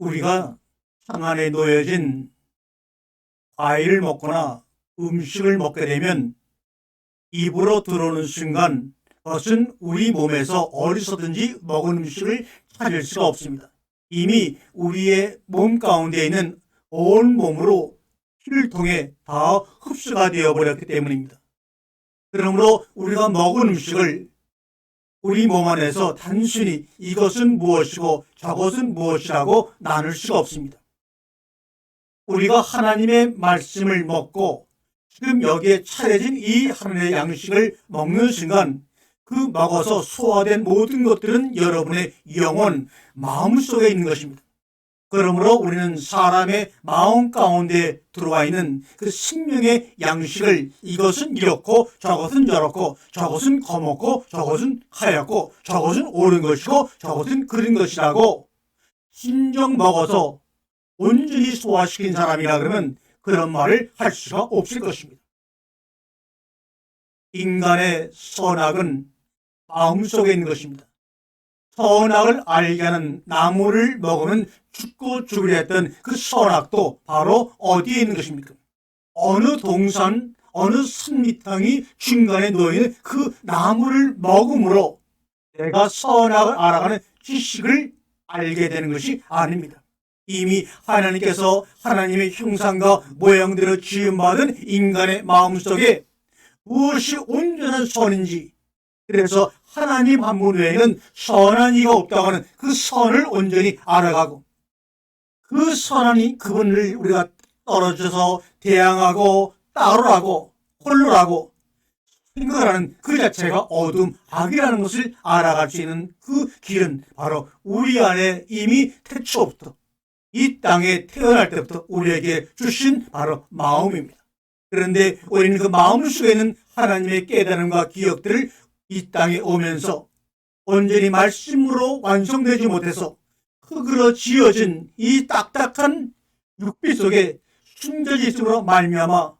우리가 상 안에 놓여진 과일을 먹거나 음식을 먹게 되면 입으로 들어오는 순간 그것은 우리 몸에서 어디서든지 먹은 음식을 찾을 수가 없습니다. 이미 우리의 몸 가운데 있는 온 몸으로 피를 통해 다 흡수가 되어 버렸기 때문입니다. 그러므로 우리가 먹은 음식을 우리 몸 안에서 단순히 이것은 무엇이고 저것은 무엇이라고 나눌 수가 없습니다. 우리가 하나님의 말씀을 먹고 지금 여기에 차려진 이 하나님의 양식을 먹는 순간 그 먹어서 소화된 모든 것들은 여러분의 영혼, 마음 속에 있는 것입니다. 그러므로 우리는 사람의 마음 가운데 들어와 있는 그 생명의 양식을 이것은 이렇고 저것은 저렇고 저것은 거먹고 저것은 하얗고 저것은 옳은 것이고 저것은 그른 것이라고 진정 먹어서 온전히 소화시킨 사람이라 그러면 그런 말을 할 수가 없을 것입니다. 인간의 선악은 마음속에 있는 것입니다. 선악을 알게 하는 나무를 먹으면 죽고 죽으려 했던 그 선악도 바로 어디에 있는 것입니까? 어느 동산, 어느 산미탕이 중간에 놓여있는 그 나무를 먹음으로 내가 선악을 알아가는 지식을 알게 되는 것이 아닙니다. 이미 하나님께서 하나님의 형상과 모양대로 지음받은 인간의 마음속에 무엇이 온전한 선인지 그래서 하나님 한 분 외에는 선한 이가 없다고 하는 그 선을 온전히 알아가고 그 선한 이 그분을 우리가 떨어져서 대항하고 따르라고 홀로라고 생각하는 그 자체가 어둠, 악이라는 것을 알아갈 수 있는 그 길은 바로 우리 안에 이미 태초부터 이 땅에 태어날 때부터 우리에게 주신 바로 마음입니다. 그런데 우리는 그 마음 속에 있는 하나님의 깨달음과 기억들을 이 땅에 오면서 온전히 말씀으로 완성되지 못해서 흙으로 지어진 이 딱딱한 육비 속에 숨겨져 있음으로 말미암아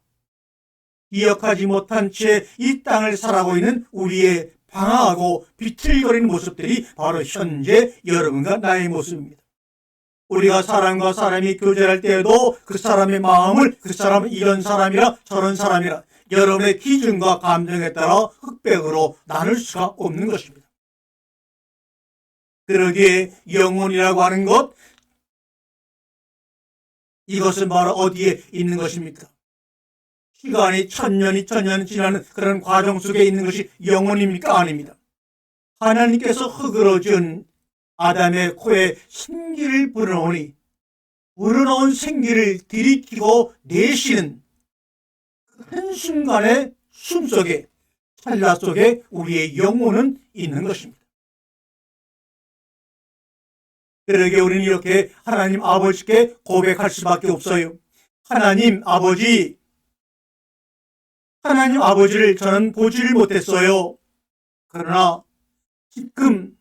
기억하지 못한 채 이 땅을 살아가고 있는 우리의 방황하고 비틀거리는 모습들이 바로 현재 여러분과 나의 모습입니다. 우리가 사람과 사람이 교제할 때에도 그 사람의 마음을 그 사람은 이런 사람이라 저런 사람이라 여러분의 기준과 감정에 따라 흑백으로 나눌 수가 없는 것입니다. 그러기에 영혼이라고 하는 것 이것은 바로 어디에 있는 것입니까? 시간이 천년, 이 천년 지나는 그런 과정 속에 있는 것이 영혼입니까? 아닙니다. 하나님께서 흙으로 지은 아담의 코에 생기를 불어넣으니 불어넣은 생기를 들이키고 내쉬는 그 한순간의 숨 속에 찰나 속에 우리의 영혼은 있는 것입니다. 그러게 우리는 이렇게 하나님 아버지께 고백할 수밖에 없어요. 하나님 아버지, 하나님 아버지를 저는 보지를 못했어요. 그러나 지금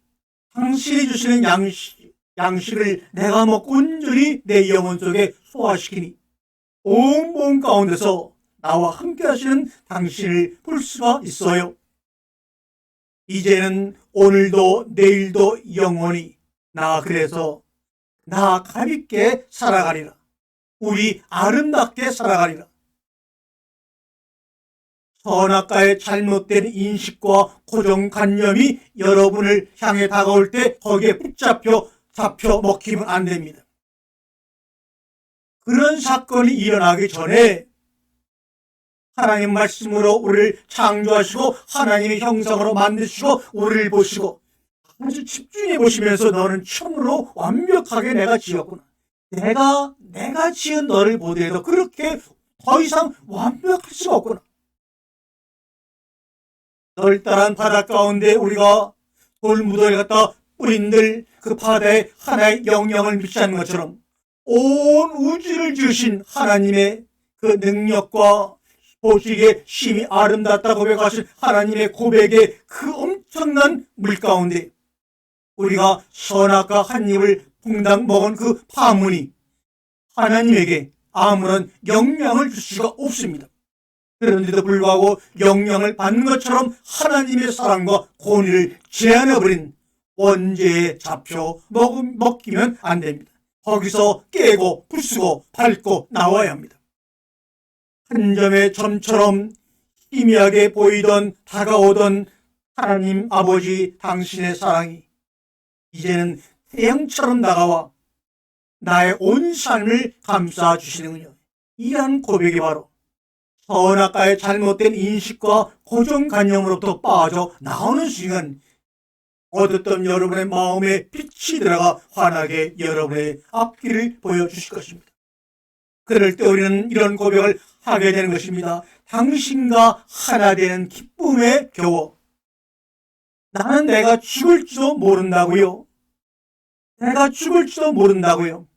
당신이 주시는 양식, 양식을 내가 먹고 온전히 내 영혼 속에 소화시키니 온몸 가운데서 나와 함께 하시는 당신을 볼 수가 있어요. 이제는 오늘도 내일도 영원히 나 그래서 나 가볍게 살아가리라. 우리 아름답게 살아가리라. 선악과의 잘못된 인식과 고정관념이 여러분을 향해 다가올 때 거기에 붙잡혀 잡혀 먹히면 안 됩니다. 그런 사건이 일어나기 전에 하나님 말씀으로 우리를 창조하시고 하나님의 형상으로 만드시고 우리를 보시고 아주 집중해 보시면서 너는 참으로 완벽하게 내가 지었구나. 내가 내가 지은 너를 보더라도 그렇게 더 이상 완벽할 수가 없구나. 널따란 바다 가운데 우리가 돌무더기 갖다 뿌린들 그 바다에 하나의 영향을 미치는 것처럼 온 우주를 지으신 하나님의 그 능력과 보시기에 심히 아름답다 고백하신 하나님의 고백의 그 엄청난 물 가운데 우리가 선악과 한 입을 퐁당 먹은 그 파문이 하나님에게 아무런 영향을 줄 수가 없습니다. 그런데도 불구하고 영향을 받는 것처럼 하나님의 사랑과 권위를 제한해버린 원죄에 잡혀 먹, 먹히면 안 됩니다. 거기서 깨고 부수고 밟고 나와야 합니다. 한 점의 점처럼 희미하게 보이던 다가오던 하나님 아버지 당신의 사랑이 이제는 태양처럼 다가와 나의 온 삶을 감싸 주시는군요. 이러한 고백이 바로 선악과의 잘못된 인식과 고정관념으로부터 빠져 나오는 순간 어두웠던 여러분의 마음에 빛이 들어가 환하게 여러분의 앞길을 보여주실 것입니다. 그럴 때 우리는 이런 고백을 하게 되는 것입니다. 당신과 하나 되는 기쁨에 겨워 나는 내가 죽을지도 모른다고요. 내가 죽을지도 모른다고요.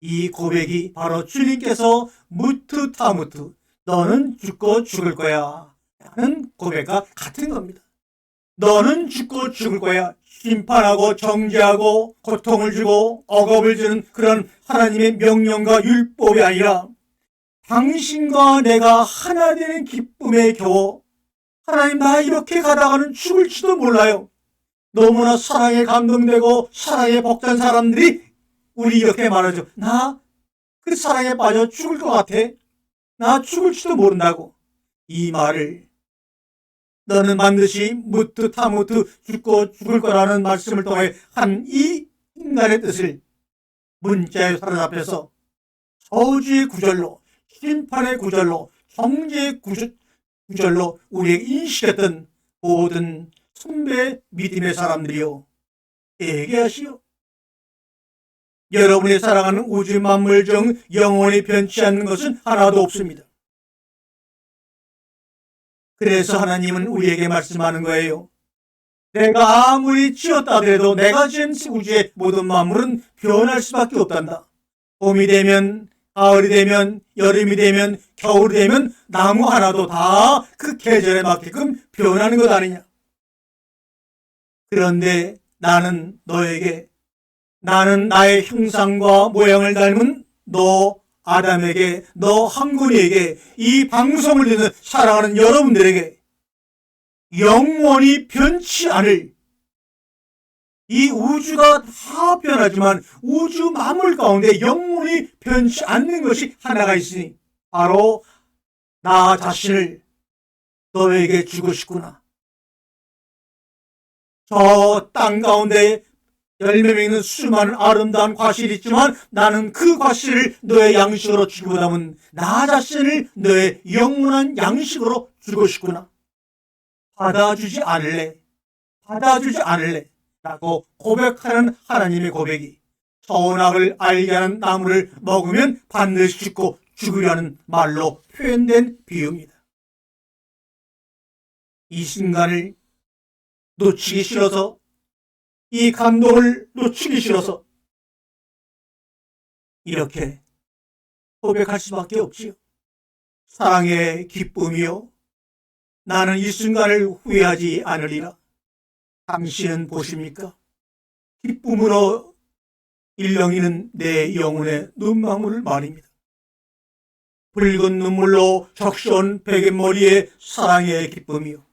이 고백이 바로 주님께서 무트 타무트 너는 죽고 죽을 거야 라는 고백과 같은 겁니다. 너는 죽고 죽을 거야. 심판하고 정죄하고 고통을 주고 억압을 주는 그런 하나님의 명령과 율법이 아니라 당신과 내가 하나 되는 기쁨에 겨워 하나님 나 이렇게 가다가는 죽을지도 몰라요. 너무나 사랑에 감동되고 사랑에 벅찬 사람들이 우리 이렇게 말하죠. 나 그 사랑에 빠져 죽을 것 같아. 나 죽을지도 모른다고. 이 말을 너는 반드시 무트 타무트 죽고 죽을 거라는 말씀을 통해 한 이 인간의 뜻을 문자에 사로잡혀서 저주의 구절로 심판의 구절로 정죄의 구절, 구절로 우리에게 인식했던 모든 선배 믿음의 사람들이요 얘기하시오. 여러분이 사랑하는 우주 만물 중 영원히 변치 않는 것은 하나도 없습니다. 그래서 하나님은 우리에게 말씀하는 거예요. 내가 아무리 지었다 하더라도 내가 지은 우주의 모든 만물은 변할 수밖에 없단다. 봄이 되면 가을이 되면 여름이 되면 겨울이 되면 나무 하나도 다 그 계절에 맞게끔 변하는 것 아니냐. 그런데 나는 너에게 나는 나의 형상과 모양을 닮은 너 아담에게 너 한군이에게 이 방송을 듣는 사랑하는 여러분들에게 영원히 변치 않을 이 우주가 다 변하지만 우주 만물 가운데 영원히 변치 않는 것이 하나가 있으니 바로 나 자신을 너에게 주고 싶구나. 저 땅 가운데 열매 맺는 수많은 아름다운 과실이 있지만 나는 그 과실을 너의 양식으로 주고 남은 나 자신을 너의 영원한 양식으로 주고 싶구나. 받아주지 않을래. 받아주지 않을래. 라고 고백하는 하나님의 고백이 선악을 알게 하는 나무를 먹으면 반드시 죽고 죽으려는 말로 표현된 비유입니다. 이 순간을 놓치기 싫어서 이 감동을 놓치기 싫어서 이렇게 고백할 수밖에 없지요. 사랑의 기쁨이요. 나는 이 순간을 후회하지 않으리라. 당신은 보십니까? 기쁨으로 일렁이는 내 영혼의 눈망울을 말입니다. 붉은 눈물로 적셔온 베갯머리의 사랑의 기쁨이요.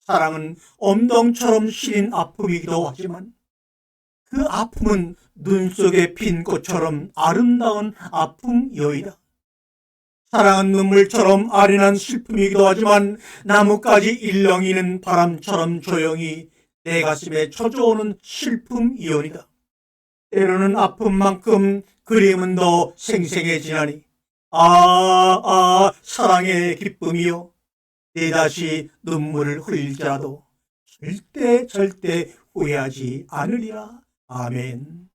사랑은 엄동처럼 시린 아픔이기도 하지만 그 아픔은 눈 속에 핀 꽃처럼 아름다운 아픔이어이다. 사랑은 눈물처럼 아련한 슬픔이기도 하지만 나뭇가지 일렁이는 바람처럼 조용히 내 가슴에 쳐져오는 슬픔이오니다. 때로는 아픔만큼 그림은 더 생생해지나니 아, 아, 사랑의 기쁨이요. 내 다시 눈물을 흘리자도 절대 절대 후회하지 않으리라. 아멘.